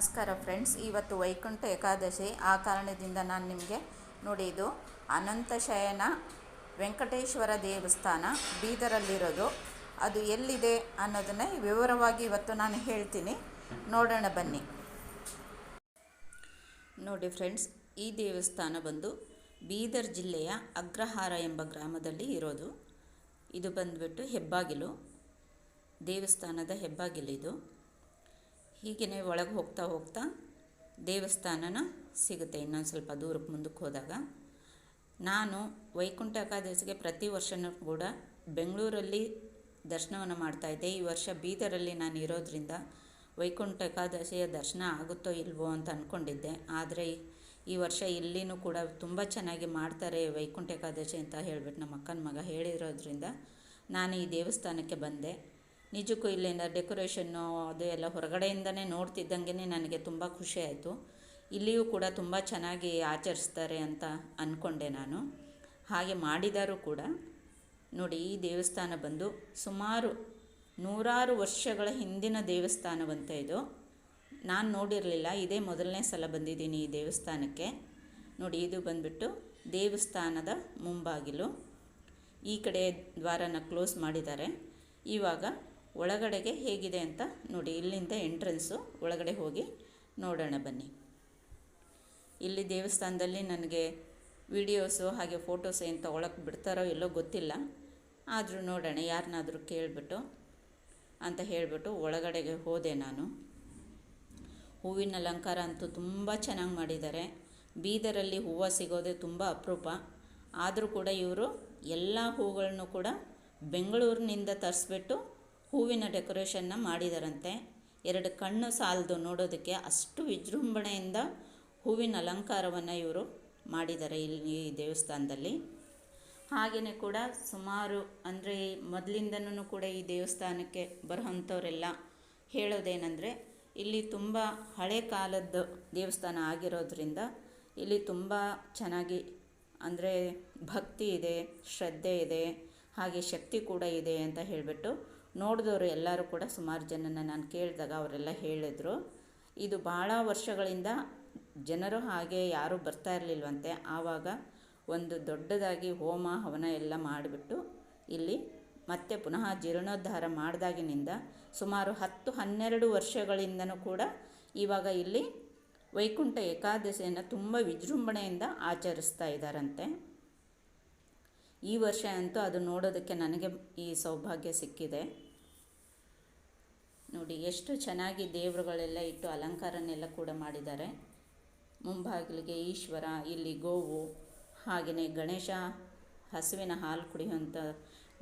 ನಮಸ್ಕಾರ ಫ್ರೆಂಡ್ಸ್, ಇವತ್ತು ವೈಕುಂಠ ಏಕಾದಶಿ. ಆ ಕಾರಣದಿಂದ ನಾನು ನಿಮಗೆ ನೋಡಿ ಇದು ಅನಂತ ಶಯನ ವೆಂಕಟೇಶ್ವರ ದೇವಸ್ಥಾನ ಬೀದರಲ್ಲಿರೋದು. ಅದು ಎಲ್ಲಿದೆ ಅನ್ನೋದನ್ನು ವಿವರವಾಗಿ ಇವತ್ತು ನಾನು ಹೇಳ್ತೀನಿ. ನೋಡೋಣ ಬನ್ನಿ. ನೋಡಿ ಫ್ರೆಂಡ್ಸ್, ಈ ದೇವಸ್ಥಾನ ಬಂದು ಬೀದರ್ ಜಿಲ್ಲೆಯ ಅಗ್ರಹಾರ ಎಂಬ ಗ್ರಾಮದಲ್ಲಿ ಇರೋದು. ಇದು ಬಂದುಬಿಟ್ಟು ಹೆಬ್ಬಾಗಿಲು. ದೇವಸ್ಥಾನದ ಹೆಬ್ಬಾಗಿಲಿದು ಹೀಗೆಯೇ ಒಳಗೆ ಹೋಗ್ತಾ ಹೋಗ್ತಾ ದೇವಸ್ಥಾನನ ಸಿಗುತ್ತೆ. ಇನ್ನೊಂದು ಸ್ವಲ್ಪ ದೂರಕ್ಕೆ ಮುಂದಕ್ಕೆ ಹೋದಾಗ. ನಾನು ವೈಕುಂಠ ಏಕಾದಶಿಗೆ ಪ್ರತಿ ವರ್ಷನೂ ಕೂಡ ಬೆಂಗಳೂರಲ್ಲಿ ದರ್ಶನವನ್ನು ಮಾಡ್ತಾಯಿದ್ದೆ ಈ ವರ್ಷ ಬೀದರಲ್ಲಿ ನಾನು ಇರೋದ್ರಿಂದ ವೈಕುಂಠ ಏಕಾದಶಿಯ ದರ್ಶನ ಆಗುತ್ತೋ ಇಲ್ವೋ ಅಂತ ಅಂದ್ಕೊಂಡಿದ್ದೆ ಆದರೆ ಈ ವರ್ಷ ಇಲ್ಲಿನೂ ಕೂಡ ತುಂಬ ಚೆನ್ನಾಗಿ ಮಾಡ್ತಾರೆ ವೈಕುಂಠ ಏಕಾದಶಿ ಅಂತ ಹೇಳಿಬಿಟ್ಟು ನಮ್ಮ ಅಕ್ಕನ ಮಗ ಹೇಳಿರೋದ್ರಿಂದ ನಾನು ಈ ದೇವಸ್ಥಾನಕ್ಕೆ ಬಂದೆ. ನಿಜಕ್ಕೂ ಇಲ್ಲಿಂದ ಡೆಕೋರೇಷನ್ನು ಅದು ಎಲ್ಲ ಹೊರಗಡೆಯಿಂದನೇ ನೋಡ್ತಿದ್ದಂಗೆ ನನಗೆ ತುಂಬ ಖುಷಿ ಆಯಿತು. ಇಲ್ಲಿಯೂ ಕೂಡ ತುಂಬ ಚೆನ್ನಾಗಿ ಆಚರಿಸ್ತಾರೆ ಅಂತ ಅಂದ್ಕೊಂಡೆ ನಾನು. ಹಾಗೆ ಮಾಡಿದರೂ ಕೂಡ. ನೋಡಿ, ಈ ದೇವಸ್ಥಾನ ಬಂದು ಸುಮಾರು ನೂರಾರು ವರ್ಷಗಳ ಹಿಂದಿನ ದೇವಸ್ಥಾನವಂತೆ ಇದು. ನಾನು ನೋಡಿರಲಿಲ್ಲ, ಇದೇ ಮೊದಲನೇ ಸಲ ಬಂದಿದ್ದೀನಿ ಈ ದೇವಸ್ಥಾನಕ್ಕೆ. ನೋಡಿ, ಇದು ಬಂದುಬಿಟ್ಟು ದೇವಸ್ಥಾನದ ಮುಂಬಾಗಿಲು. ಈ ಕಡೆ ದ್ವಾರನ ಕ್ಲೋಸ್ ಮಾಡಿದ್ದಾರೆ. ಇವಾಗ ಒಳಗಡೆಗೆ ಹೇಗಿದೆ ಅಂತ ನೋಡಿ, ಇಲ್ಲಿಂದ ಎಂಟ್ರೆನ್ಸು, ಒಳಗಡೆ ಹೋಗಿ ನೋಡೋಣ ಬನ್ನಿ. ಇಲ್ಲಿ ದೇವಸ್ಥಾನದಲ್ಲಿ ನನಗೆ ವಿಡಿಯೋಸು ಹಾಗೆ ಫೋಟೋಸ್ ಏನು ತೊಗೊಳಕ್ಕೆ ಬಿಡ್ತಾರೋ ಎಲ್ಲೋ ಗೊತ್ತಿಲ್ಲ. ಆದರೂ ನೋಡೋಣ ಯಾರನ್ನಾದರೂ ಕೇಳಿಬಿಟ್ಟು ಅಂತ ಹೇಳಿಬಿಟ್ಟು ಒಳಗಡೆಗೆ ಹೋದೆ ನಾನು. ಹೂವಿನ ಅಲಂಕಾರ ಅಂತೂ ತುಂಬ ಚೆನ್ನಾಗಿ ಮಾಡಿದ್ದಾರೆ. ಬೀದರಲ್ಲಿ ಹೂವು ಸಿಗೋದೇ ತುಂಬ ಅಪರೂಪ. ಆದರೂ ಕೂಡ ಇವರು ಎಲ್ಲ ಹೂಗಳನ್ನು ಕೂಡ ಬೆಂಗಳೂರಿನಿಂದ ತರಿಸ್ಬಿಟ್ಟು ಹೂವಿನ ಡೆಕೋರೇಷನ್ನ ಮಾಡಿದರಂತೆ. ಎರಡು ಕಣ್ಣು ಸಾಲದು ನೋಡೋದಕ್ಕೆ ಅಷ್ಟು ವಿಜೃಂಭಣೆಯಿಂದ ಹೂವಿನ ಅಲಂಕಾರವನ್ನು ಇವರು ಮಾಡಿದ್ದಾರೆ ಇಲ್ಲಿ ಈ ದೇವಸ್ಥಾನದಲ್ಲಿ. ಹಾಗೆಯೇ ಕೂಡ ಸುಮಾರು ಅಂದರೆ ಮೊದಲಿಂದನೂ ಕೂಡ ಈ ದೇವಸ್ಥಾನಕ್ಕೆ ಬರೋಂಥವರೆಲ್ಲ ಹೇಳೋದೇನೆಂದರೆ ಇಲ್ಲಿ ತುಂಬ ಹಳೆ ಕಾಲದ್ದು ದೇವಸ್ಥಾನ ಆಗಿರೋದ್ರಿಂದ ಇಲ್ಲಿ ತುಂಬ ಚೆನ್ನಾಗಿ ಅಂದರೆ ಭಕ್ತಿ ಇದೆ, ಶ್ರದ್ಧೆ ಇದೆ, ಹಾಗೆ ಶಕ್ತಿ ಕೂಡ ಇದೆ ಅಂತ ಹೇಳಿಬಿಟ್ಟು ನೋಡಿದವರು ಎಲ್ಲರೂ ಕೂಡ ಸುಮಾರು ಜನನ ನಾನು ಕೇಳಿದಾಗ ಅವರೆಲ್ಲ ಹೇಳಿದರು. ಇದು ಭಾಳ ವರ್ಷಗಳಿಂದ ಜನರು ಹಾಗೆ ಯಾರೂ ಬರ್ತಾ ಇರಲಿಲ್ವಂತೆ. ಆವಾಗ ಒಂದು ದೊಡ್ಡದಾಗಿ ಹೋಮ, ಹವನ ಎಲ್ಲ ಮಾಡಿಬಿಟ್ಟು ಇಲ್ಲಿ ಮತ್ತೆ ಪುನಃ ಜೀರ್ಣೋದ್ಧಾರ ಮಾಡಿದಾಗಿನಿಂದ ಸುಮಾರು ಹತ್ತು, ಹನ್ನೆರಡು ವರ್ಷಗಳಿಂದನೂ ಕೂಡ ಇವಾಗ ಇಲ್ಲಿ ವೈಕುಂಠ ಏಕಾದಶಿಯನ್ನು ತುಂಬ ವಿಜೃಂಭಣೆಯಿಂದ ಆಚರಿಸ್ತಾ ಇದ್ದಾರಂತೆ. ಈ ವರ್ಷ ಅಂತೂ ಅದು ನೋಡೋದಕ್ಕೆ ನನಗೆ ಈ ಸೌಭಾಗ್ಯ ಸಿಕ್ಕಿದೆ. ನೋಡಿ ಎಷ್ಟು ಚೆನ್ನಾಗಿ ದೇವರುಗಳೆಲ್ಲ ಇಟ್ಟು ಅಲಂಕಾರನೆಲ್ಲ ಕೂಡ ಮಾಡಿದ್ದಾರೆ. ಮುಂಭಾಗಿಲಿಗೆ ಈಶ್ವರ, ಇಲ್ಲಿ ಗೋವು ಹಾಗೆಯೇ ಗಣೇಶ ಹಸುವಿನ ಹಾಲು ಕುಡಿಯುವಂಥ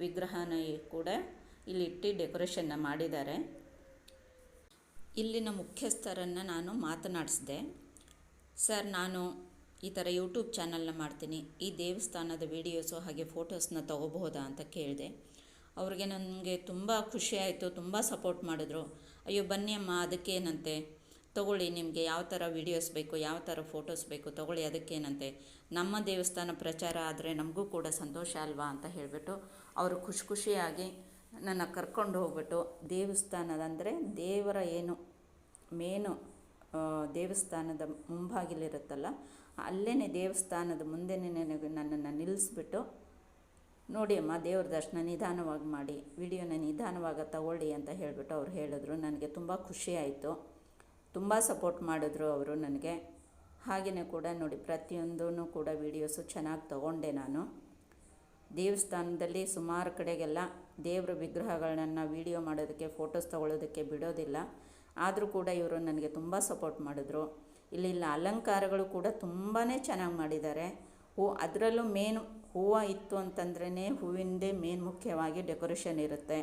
ವಿಗ್ರಹನ ಕೂಡ ಇಲ್ಲಿ ಇಟ್ಟು ಡೆಕೋರೇಷನ್ನ ಮಾಡಿದ್ದಾರೆ. ಇಲ್ಲಿನ ಮುಖ್ಯಸ್ಥರನ್ನು ನಾನು ಮಾತನಾಡಿಸಿದೆ. ಸರ್, ನಾನು ಈ ಥರ ಯೂಟ್ಯೂಬ್ ಚಾನಲ್ನ ಮಾಡ್ತೀನಿ. ಈ ದೇವಸ್ಥಾನದ ವೀಡಿಯೋಸು ಹಾಗೆ ಫೋಟೋಸ್ನ ತೊಗೋಬಹುದಾ ಅಂತ ಕೇಳಿದೆ. ಅವ್ರಿಗೆ ನನಗೆ ತುಂಬ ಖುಷಿ ಆಯಿತು, ತುಂಬ ಸಪೋರ್ಟ್ ಮಾಡಿದ್ರು. ಅಯ್ಯೋ, ಬನ್ನಿ ಅಮ್ಮ ಅದಕ್ಕೇನಂತೆ ತಗೊಳ್ಳಿ, ನಿಮಗೆ ಯಾವ ಥರ ವೀಡಿಯೋಸ್ ಬೇಕು, ಯಾವ ಥರ ಫೋಟೋಸ್ ಬೇಕು, ತೊಗೊಳ್ಳಿ ಅದಕ್ಕೇನಂತೆ ನಮ್ಮ ದೇವಸ್ಥಾನ ಪ್ರಚಾರ ಆದರೆ ನಮಗೂ ಕೂಡ ಸಂತೋಷ ಅಲ್ವಾ ಅಂತ ಹೇಳಿಬಿಟ್ಟು ಅವರು ಖುಷಿ ಖುಷಿಯಾಗಿ ನನ್ನ ಕರ್ಕೊಂಡು ಹೋಗ್ಬಿಟ್ಟು ದೇವಸ್ಥಾನದ ಅಂದರೆ ದೇವರ ಏನು ಮೇನು ದೇವಸ್ಥಾನದ ಮುಂಭಾಗಿಲಿರುತ್ತಲ್ಲ ಅಲ್ಲೇ ದೇವಸ್ಥಾನದ ಮುಂದೆನೇ ನನಗೆ ನನ್ನನ್ನು ನಿಲ್ಲಿಸ್ಬಿಟ್ಟು ನೋಡಿ ಅಮ್ಮ, ದೇವ್ರ ದರ್ಶನ ನಿಧಾನವಾಗಿ ಮಾಡಿ, ವಿಡಿಯೋನ ನಿಧಾನವಾಗಿ ತಗೊಳ್ಳಿ ಅಂತ ಹೇಳಿಬಿಟ್ಟು ಅವ್ರು ಹೇಳಿದ್ರು. ನನಗೆ ತುಂಬ ಖುಷಿ ಆಯಿತು. ತುಂಬ ಸಪೋರ್ಟ್ ಮಾಡಿದ್ರು ಅವರು ನನಗೆ. ಹಾಗೆಯೇ ಕೂಡ ನೋಡಿ ಪ್ರತಿಯೊಂದೂ ಕೂಡ ವೀಡಿಯೋಸು ಚೆನ್ನಾಗಿ ತಗೊಂಡೆ ನಾನು. ದೇವಸ್ಥಾನದಲ್ಲಿ ಸುಮಾರು ಕಡೆಗೆಲ್ಲ ದೇವ್ರ ವಿಗ್ರಹಗಳನ್ನು ವೀಡಿಯೋ ಮಾಡೋದಕ್ಕೆ ಫೋಟೋಸ್ ತಗೊಳ್ಳೋದಕ್ಕೆ ಬಿಡೋದಿಲ್ಲ. ಆದರೂ ಕೂಡ ಇವರು ನನಗೆ ತುಂಬ ಸಪೋರ್ಟ್ ಮಾಡಿದ್ರು. ಇಲ್ಲಿಲ್ಲ ಅಲಂಕಾರಗಳು ಕೂಡ ತುಂಬಾ ಚೆನ್ನಾಗಿ ಮಾಡಿದ್ದಾರೆ. ಹೂ, ಅದರಲ್ಲೂ ಮೇನ್ ಹೂವು ಇತ್ತು ಅಂತಂದ್ರೇ ಹೂವಿಂದೇ ಮೇನ್ ಮುಖ್ಯವಾಗಿ ಡೆಕೋರೇಷನ್ ಇರುತ್ತೆ.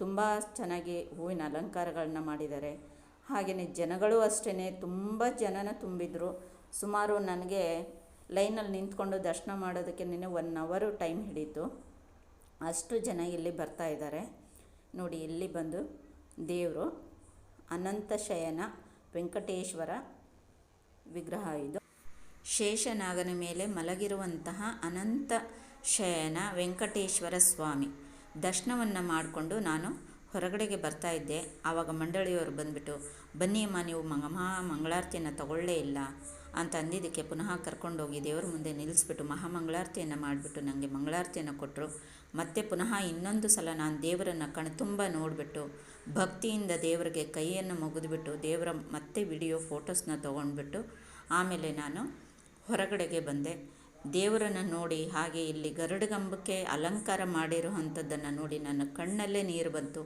ತುಂಬ ಚೆನ್ನಾಗಿ ಹೂವಿನ ಅಲಂಕಾರಗಳನ್ನ ಮಾಡಿದ್ದಾರೆ ಹಾಗೆಯೇ ಜನಗಳು ಅಷ್ಟೇ ತುಂಬ ಜನನ ತುಂಬಿದ್ರು. ಸುಮಾರು ನನಗೆ ಲೈನಲ್ಲಿ ನಿಂತ್ಕೊಂಡು ದರ್ಶನ ಮಾಡೋದಕ್ಕೆ ನಿನ್ನೆ ಒನ್ ಅವರು ಟೈಮ್ ಹಿಡೀತು. ಅಷ್ಟು ಜನ ಇಲ್ಲಿ ಬರ್ತಾ ಇದ್ದಾರೆ ನೋಡಿ, ಇಲ್ಲಿ ಬಂದು ದೇವರು ಅನಂತ ಶಯನ ವೆಂಕಟೇಶ್ವರ ವಿಗ್ರಹ ಇದು. ಶೇಷನಾಗನ ಮೇಲೆ ಮಲಗಿರುವಂತಹ ಅನಂತ ಶಯನ ವೆಂಕಟೇಶ್ವರ ಸ್ವಾಮಿ. ದರ್ಶನವನ್ನು ಮಾಡಿಕೊಂಡು ನಾನು ಹೊರಗಡೆಗೆ ಬರ್ತಾ ಇದ್ದೆ. ಆವಾಗ ಮಂಡಳಿಯವರು ಬಂದುಬಿಟ್ಟು, ಬನ್ನಿ ಅಮ್ಮ, ನೀವು ಮಹಾ ಮಂಗಳಾರತಿಯನ್ನು ತಗೊಳ್ಳೇ ಇಲ್ಲ ಅಂತ ಅಂದಿದ್ದಕ್ಕೆ ಪುನಃ ಕರ್ಕೊಂಡೋಗಿ ದೇವರ ಮುಂದೆ ನಿಲ್ಲಿಸ್ಬಿಟ್ಟು ಮಹಾಮಂಗಳಾರತಿಯನ್ನು ಮಾಡಿಬಿಟ್ಟು ನನಗೆ ಮಂಗಳಾರತಿಯನ್ನು ಕೊಟ್ಟರು ಮತ್ತೆ ಪುನಃ ಇನ್ನೊಂದು ಸಲ ನಾನು ದೇವರನ್ನು ಕಣ್ತುಂಬ ನೋಡಿಬಿಟ್ಟು, ಭಕ್ತಿಯಿಂದ ದೇವರಿಗೆ ಕೈಯನ್ನು ಮುಗಿದುಬಿಟ್ಟು, ದೇವರ ಮತ್ತೆ ವಿಡಿಯೋ, ಫೋಟೋಸ್ನ ತೊಗೊಂಡ್ಬಿಟ್ಟು, ಆಮೇಲೆ ನಾನು ಹೊರಗಡೆಗೆ ಬಂದೆ. ದೇವರನ್ನು ನೋಡಿ ಹಾಗೆ ಇಲ್ಲಿ ಗರುಡಗಂಬಕ್ಕೆ ಅಲಂಕಾರ ಮಾಡಿರುವಂಥದ್ದನ್ನು ನೋಡಿ ನನ್ನ ಕಣ್ಣಲ್ಲೇ ನೀರು ಬಂತು.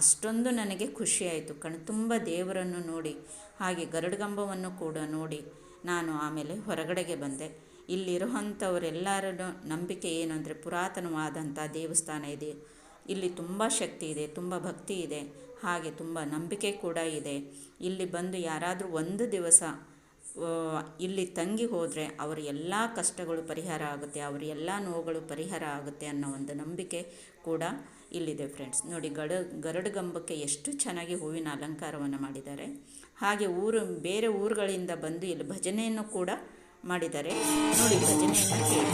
ಅಷ್ಟೊಂದು ನನಗೆ ಖುಷಿಯಾಯಿತು ಕಣ್ತುಂಬ ದೇವರನ್ನು ನೋಡಿ, ಹಾಗೆ ಗರುಡಗಂಬವನ್ನು ಕೂಡ ನೋಡಿ ನಾನು ಆಮೇಲೆ ಹೊರಗಡೆಗೆ ಬಂದೆ. ಇಲ್ಲಿರುವಂಥವರೆಲ್ಲರ ನಂಬಿಕೆ ಏನು ಅಂದರೆ ಪುರಾತನವಾದಂಥ ದೇವಸ್ಥಾನ ಇದೆ. ಇಲ್ಲಿ ತುಂಬ ಶಕ್ತಿ ಇದೆ, ತುಂಬ ಭಕ್ತಿ ಇದೆ, ಹಾಗೆ ತುಂಬ ನಂಬಿಕೆ ಕೂಡ ಇದೆ. ಇಲ್ಲಿ ಬಂದು ಯಾರಾದರೂ ಒಂದು ದಿವಸ ಇಲ್ಲಿ ತಂಗಿ ಹೋದರೆ ಅವರ ಎಲ್ಲ ಕಷ್ಟಗಳು ಪರಿಹಾರ ಆಗುತ್ತೆ, ಅವರ ಎಲ್ಲ ನೋವುಗಳು ಪರಿಹಾರ ಆಗುತ್ತೆ ಅನ್ನೋ ಒಂದು ನಂಬಿಕೆ ಕೂಡ ಇಲ್ಲಿದೆ ಫ್ರೆಂಡ್ಸ್ ನೋಡಿ, ಗಡ ಗರಡುಗಂಬಕ್ಕೆ ಎಷ್ಟು ಚೆನ್ನಾಗಿ ಹೂವಿನ ಅಲಂಕಾರವನ್ನು ಮಾಡಿದ್ದಾರೆ. ಹಾಗೆ ಊರು, ಬೇರೆ ಊರುಗಳಿಂದ ಬಂದು ಇಲ್ಲಿ ಭಜನೆಯನ್ನು ಕೂಡ ಮಾಡಿದ್ದಾರೆ. ನೋಡಿ ಕೇಳಿ.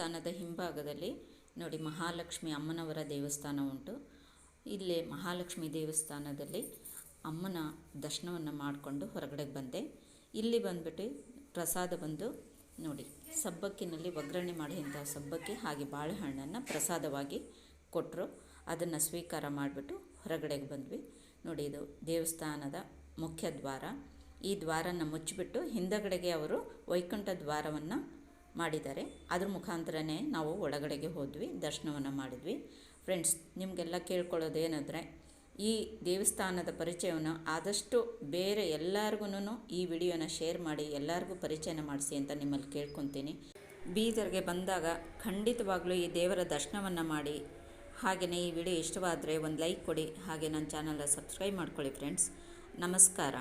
ದೇವಸ್ಥಾನದ ಹಿಂಭಾಗದಲ್ಲಿ ನೋಡಿ ಮಹಾಲಕ್ಷ್ಮಿ ಅಮ್ಮನವರ ದೇವಸ್ಥಾನ ಉಂಟು. ಇಲ್ಲಿ ಮಹಾಲಕ್ಷ್ಮಿ ದೇವಸ್ಥಾನದಲ್ಲಿ ಅಮ್ಮನ ದರ್ಶನವನ್ನು ಮಾಡಿಕೊಂಡು ಹೊರಗಡೆ ಬಂದೆ. ಇಲ್ಲಿ ಬಂದುಬಿಟ್ಟು ಪ್ರಸಾದ ಬಂದು ನೋಡಿ ಸಬ್ಬಕ್ಕಿನಲ್ಲಿ ಒಗ್ಗರಣೆ ಮಾಡಿದಂಥ ಸಬ್ಬಕ್ಕಿ ಹಾಗೆ ಬಾಳೆಹಣ್ಣನ್ನು ಪ್ರಸಾದವಾಗಿ ಕೊಟ್ಟರು ಅದನ್ನು ಸ್ವೀಕಾರ ಮಾಡಿಬಿಟ್ಟು ಹೊರಗಡೆಗೆ ಬಂದ್ವಿ. ನೋಡಿ ಇದು ದೇವಸ್ಥಾನದ ಮುಖ್ಯ ದ್ವಾರ. ಈ ದ್ವಾರನ ಮುಚ್ಚಿಬಿಟ್ಟು ಹಿಂದಗಡೆಗೆ ಅವರು ವೈಕುಂಠ ದ್ವಾರವನ್ನು ಮಾಡಿದ್ದಾರೆ. ಅದ್ರ ಮುಖಾಂತರನೇ ನಾವು ಒಳಗಡೆಗೆ ಹೋದ್ವಿ, ದರ್ಶನವನ್ನು ಮಾಡಿದ್ವಿ. ಫ್ರೆಂಡ್ಸ್ ನಿಮಗೆಲ್ಲ ಕೇಳ್ಕೊಳ್ಳೋದೇನಂದರೆ, ಈ ದೇವಸ್ಥಾನದ ಪರಿಚಯವನ್ನು ಆದಷ್ಟು ಬೇರೆ ಎಲ್ಲರಿಗೂ ಈ ವಿಡಿಯೋನ ಶೇರ್ ಮಾಡಿ, ಎಲ್ಲರಿಗೂ ಪರಿಚಯನ ಮಾಡಿಸಿ ಅಂತ ನಿಮ್ಮಲ್ಲಿ ಕೇಳ್ಕೊತೀನಿ. ಬೀದರ್ಗೆ ಬಂದಾಗ ಖಂಡಿತವಾಗ್ಲೂ ಈ ದೇವರ ದರ್ಶನವನ್ನು ಮಾಡಿ ಹಾಗೆಯೇ ಈ ವಿಡಿಯೋ ಇಷ್ಟವಾದರೆ ಒಂದು ಲೈಕ್ ಕೊಡಿ, ಹಾಗೆ ನನ್ನ ಚಾನಲ್ನ ಸಬ್ಸ್ಕ್ರೈಬ್ ಮಾಡ್ಕೊಳ್ಳಿ ಫ್ರೆಂಡ್ಸ್ ನಮಸ್ಕಾರ.